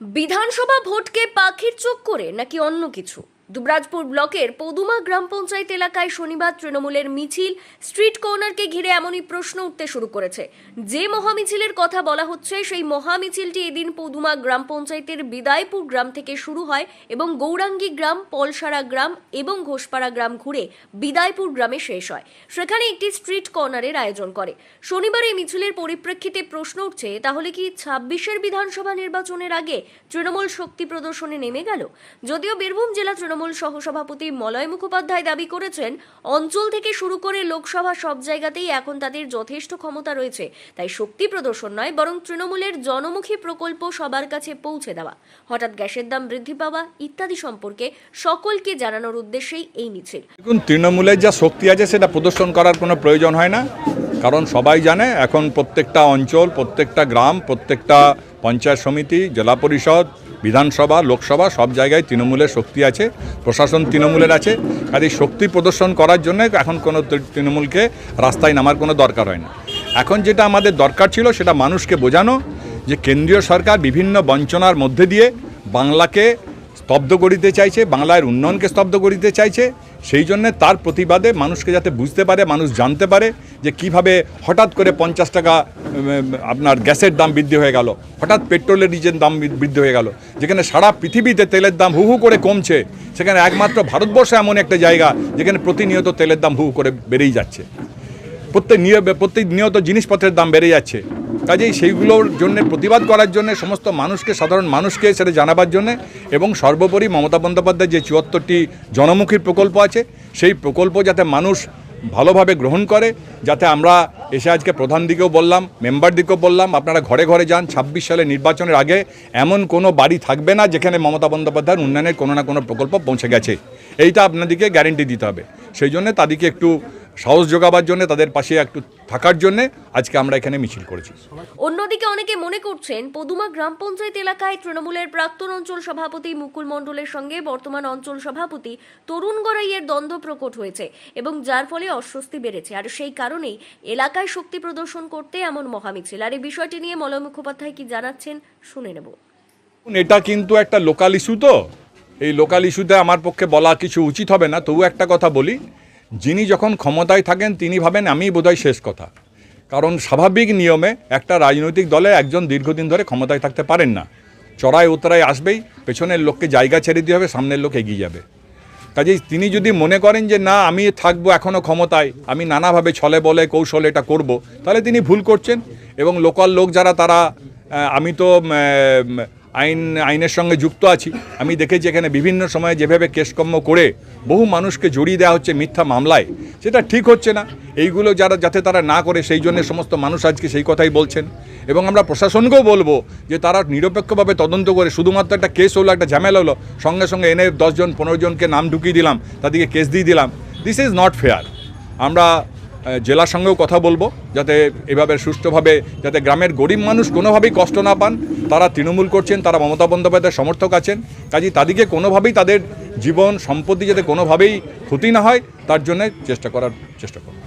বিধানসভা ভোটকে পাখির চোখ করে নাকি অন্য কিছু? দুবরাজপুর ব্লকের পদুমা গ্রাম পঞ্চায়েত এলাকায় শনিবার তৃণমূলের মিছিল স্ট্রিট কর্নারকে ঘিরে এমনই প্রশ্ন উঠতে শুরু করেছে। যে মহামিছিলের কথা বলা হচ্ছে, সেই মহামিছিলটি এদিন পদুমা গ্রাম পঞ্চায়েতের বিদায়পুর গ্রাম থেকে শুরু হয় এবং গৌরাঙ্গী গ্রাম, পলসারা গ্রাম এবং ঘোষপাড়া গ্রাম ঘুরে বিদায়পুর গ্রামে শেষ হয়। সেখানে একটি স্ট্রিট কর্নারের আয়োজন করে। শনিবার এই মিছিলের পরিপ্রেক্ষিতে প্রশ্ন উঠছে, তাহলে কি ছাব্বিশের বিধানসভা নির্বাচনের আগে তৃণমূল শক্তি প্রদর্শনে নেমে গেল? যদিও বীরভূম জেলা তৃণমূল সহসভাপতি মলয় মুখোপাধ্যায় দাবি করেছেন, অঞ্চল থেকে শুরু করে লোকসভা সব জায়গাতেই এখন তাদের যথেষ্ট ক্ষমতা রয়েছে। তাই শক্তি প্রদর্শন নয়, বরং তৃণমূলের জনমুখী প্রকল্প সবার কাছে পৌঁছে দেওয়া। হঠাৎ গ্যাসের দাম বৃদ্ধি পাওয়া ইত্যাদি সম্পর্কে সকলকে জানানোর উদ্দেশ্যেই এই মিছিল। দেখুন, তৃণমূলের যা শক্তি আছে, সেটা প্রদর্শন করার কোনো প্রয়োজন হয় না। কারণ সবাই জানে, এখন প্রত্যেকটা অঞ্চল, প্রত্যেকটা গ্রাম, প্রত্যেকটা পঞ্চায়েত সমিতি, জেলা পরিষদ বিধানসভা, লোকসভা, সব জায়গায় তৃণমূলের শক্তি আছে, প্রশাসন তৃণমূলের আছে। কাজে শক্তি প্রদর্শন করার জন্য এখন কোনো তৃণমূলকে রাস্তায় নামার কোনো দরকার হয় না। এখন যেটা আমাদের দরকার ছিল সেটা মানুষকে বোঝানো যে কেন্দ্রীয় সরকার বিভিন্ন বঞ্চনার মধ্যে দিয়ে বাংলাকে স্তব্ধ করিতে চাইছে, বাংলার উন্নয়নকে স্তব্ধ করিতে চাইছে। সেই জন্য তার প্রতিবাদে মানুষকে যাতে বুঝতে পারে, মানুষ জানতে পারে যে কীভাবে হঠাৎ করে পঞ্চাশ টাকা আপনার গ্যাসের দাম বৃদ্ধি হয়ে গেল, হঠাৎ পেট্রোলের ডিজেল দাম বৃদ্ধি হয়ে গেল, যেখানে সারা পৃথিবীতে তেলের দাম হু হু করে কমছে, সেখানে একমাত্র ভারতবর্ষ এমন একটা জায়গা যেখানে প্রতিনিয়ত তেলের দাম হু করে বেড়েই যাচ্ছে। প্রত্যেক নিয় প্রত্যেক নিয়ত জিনিসপত্রের দাম বেড়ে যাচ্ছে। কাজেই সেইগুলোর জন্য প্রতিবাদ করার জন্য সমস্ত মানুষকে, সাধারণ মানুষকে সেটা জানাবার জন্য এবং সর্বোপরি মমতা বন্দ্যোপাধ্যায় যে চুয়াত্তরটি জনমুখী প্রকল্প আছে, সেই প্রকল্প যাতে মানুষ ভালোভাবে গ্রহণ করে, যাতে আমরা এসে আজকে প্রধান দিকেও বললাম, মেম্বার দিকেও বললাম, আপনারা ঘরে ঘরে যান, ছাব্বিশ সালে নির্বাচনের আগে এমন কোনো বাড়ি থাকবে না যেখানে মমতা বন্দ্যোপাধ্যায়ের উন্নয়নের কোনো না কোনো প্রকল্প পৌঁছে গেছে। এইটা আপনাদেরকে গ্যারেন্টি দিতে হবে। সেই জন্য তাদেরকে একটু সাহস যোগাবার জন্য তাদের পাশে একটু থাকার জন্য আজকে আমরা এখানে মিছিল করেছি। অন্যদিকে অনেকে মনে করছেন পদুমা গ্রাম পঞ্চায়েত এলাকায় তৃণমূলের প্রাক্তন অঞ্চল সভাপতি মুকুল মণ্ডলের সঙ্গে বর্তমান অঞ্চল সভাপতি তরুণ গড়াইয়ের দ্বন্দ্ব প্রকট হয়েছে এবং যার ফলে অস্বস্তি বেড়েছে। আর সেই কারণেই এলাকায় শক্তি প্রদর্শন করতে এমন মহামিছিল। আর এই বিষয়টি নিয়ে মলয় মুখোপাধ্যায় কি জানাচ্ছেন শুনে নেব। এটা কিন্তু একটা লোকাল ইস্যু তো। এই লোকাল ইস্যুতে আমার পক্ষে বলা কিছু উচিত হবে না। তবু একটা কথা বলি যিনি যখন ক্ষমতায় থাকেন, তিনি ভাবেন, আমি বোধহয় শেষ কথা। কারণ স্বাভাবিক নিয়মে একটা রাজনৈতিক দলে একজন দীর্ঘদিন ধরে ক্ষমতায় থাকতে পারেন না। চড়ায় উতরায় আসবেই, পেছনের লোককে জায়গা ছেড়ে দিয়ে হবে, সামনের লোক এগিয়ে যাবে। কাজেই তিনি যদি মনে করেন যে, না, আমি থাকব এখনও ক্ষমতায়, আমি নানাভাবে ছলে বলে কৌশলে এটা করব, তাহলে তিনি ভুল করছেন এবং লোকাল লোক যারা, তারা আমি তো আইন, আইনের সঙ্গে যুক্ত আছি। আমি দেখেছি এখানে বিভিন্ন সময়ে যেভাবে কেসকর্ম করে বহু মানুষকে জড়িয়ে দেওয়া হচ্ছে মিথ্যা মামলায়। সেটা ঠিক হচ্ছে না। এইগুলো যারা, যাতে তারা না করে, সেই জন্য সমস্ত মানুষ আজকে সেই কথাই বলছেন। এবং আমরা প্রশাসনকেও বলব যে তারা নিরপেক্ষভাবে তদন্ত করে, শুধুমাত্র একটা কেস হলো, একটা ঝামেলা হলো, সঙ্গে সঙ্গে এনে দশজন, পনেরো জনকে নাম ঢুকিয়ে দিলাম, তাদেরকে কেস দিয়ে দিলাম। দিস ইজ নট ফেয়ার আমরা জেলার সঙ্গেও কথা বলব, যাতে এভাবে সুষ্ঠুভাবে যাতে গ্রামের গরিব মানুষ কোনোভাবেই কষ্ট না পান। তারা তৃণমূল করছেন, তারা মমতা বন্দ্যোপাধ্যায়ের সমর্থক আছেন, কাজেই তাদেরকে কোনোভাবেই তাদের জীবন, সম্পত্তি যাতে কোনোভাবেই ক্ষতি না হয়, তার জন্য চেষ্টা করার চেষ্টা করব।